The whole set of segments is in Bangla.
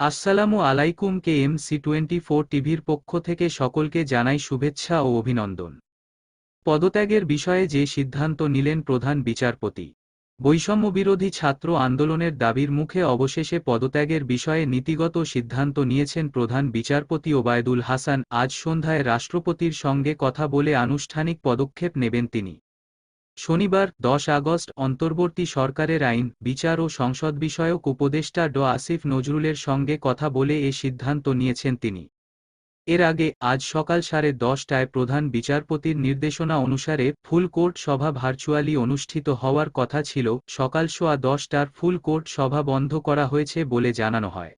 আসসালামু আলাইকুম K M C twenty four টিভির পক্ষ থেকে সকলকে জানাই শুভেচ্ছা ও অভিনন্দন। পদত্যাগের বিষয়ে যে সিদ্ধান্ত নিলেন প্রধান বিচারপতি, বৈষম্যবিরোধী ছাত্র আন্দোলনের দাবির মুখে অবশেষে পদত্যাগের বিষয়ে নীতিগত সিদ্ধান্ত নিয়েছেন প্রধান বিচারপতি ওবায়দুল হাসান। আজ সন্ধ্যায় রাষ্ট্রপতির সঙ্গে কথা বলে আনুষ্ঠানিক পদক্ষেপ নেবেন তিনি। শনিবার, দশ আগস্ট, অন্তর্বর্তী সরকারের আইন, বিচার ও সংসদ বিষয়ক উপদেষ্টা ড আসিফ নজরুলের সঙ্গে কথা বলে এ সিদ্ধান্ত নিয়েছেন তিনি। এর আগে, আজ সকাল সাড়ে দশটায় প্রধান বিচারপতির নির্দেশনা অনুসারে ফুল কোর্ট সভা ভার্চুয়ালি অনুষ্ঠিত হওয়ার কথা ছিল। সকাল সোয়া দশটার ফুল কোর্ট সভা বন্ধ করা হয়েছে বলে জানানো হয়।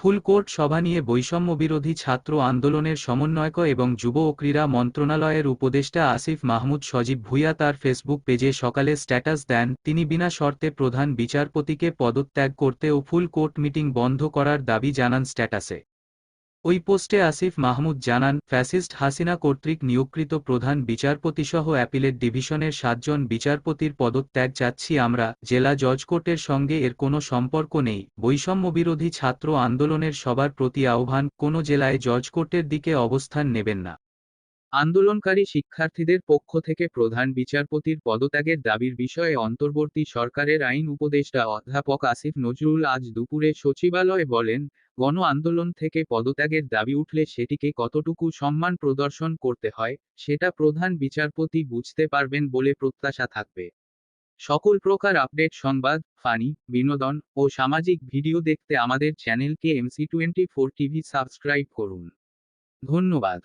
ফুলকোর্ট সভা নিয়ে বৈষম্যবিরোধী ছাত্র আন্দোলনের সমন্বয়ক এবং যুব ও ক্রীড়া মন্ত্রণালয়ের উপদেষ্টা আসিফ মাহমুদ সজীব ভুইয়া তার ফেসবুক পেজে সকালে স্ট্যাটাস দেন, তিনি বিনা শর্তে প্রধান বিচারপতিকে পদত্যাগ করতে ও ফুল কোর্ট মিটিং বন্ধ করার দাবি জানান স্ট্যাটাসে। ওই পোস্টে আসিফ মাহমুদ জানান, ফ্যাসিস্ট হাসিনা কর্তৃক নিয়োগকৃত প্রধান বিচারপতিসহ অ্যাপিলেট ডিভিশনের সাতজন বিচারপতির পদত্যাগ চাচ্ছি আমরা, জেলা জজ কোর্টের সঙ্গে এর কোনো সম্পর্ক নেই, বৈষম্যবিরোধী ছাত্র আন্দোলনের সবার প্রতি আহ্বান, কোনো জেলায় জজ কোর্টের দিকে অবস্থান নেবেন না। আন্দোলনকারী শিক্ষার্থীদের পক্ষ থেকে প্রধান বিচারপতির পদত্যাগের দাবির বিষয়ে অন্তর্বর্তী সরকারের আইন উপদেষ্টা অধ্যাপক আসিফ নজরুল আজ দুপুরে সচিবালয়ে বলেন গণ আন্দোলন থেকে পদত্যাগের দাবি উঠলে সেটিকে কতটুকু সম্মান প্রদর্শন করতে হয়, সেটা প্রধান বিচারপতি বুঝতে পারবেন বলে প্রত্যাশা থাকবে। সকল প্রকার আপডেট সংবাদ, ফানি, বিনোদন ও সামাজিক ভিডিও দেখতে আমাদের চ্যানেলকে MC twenty four TV subscribe করুন। ধন্যবাদ।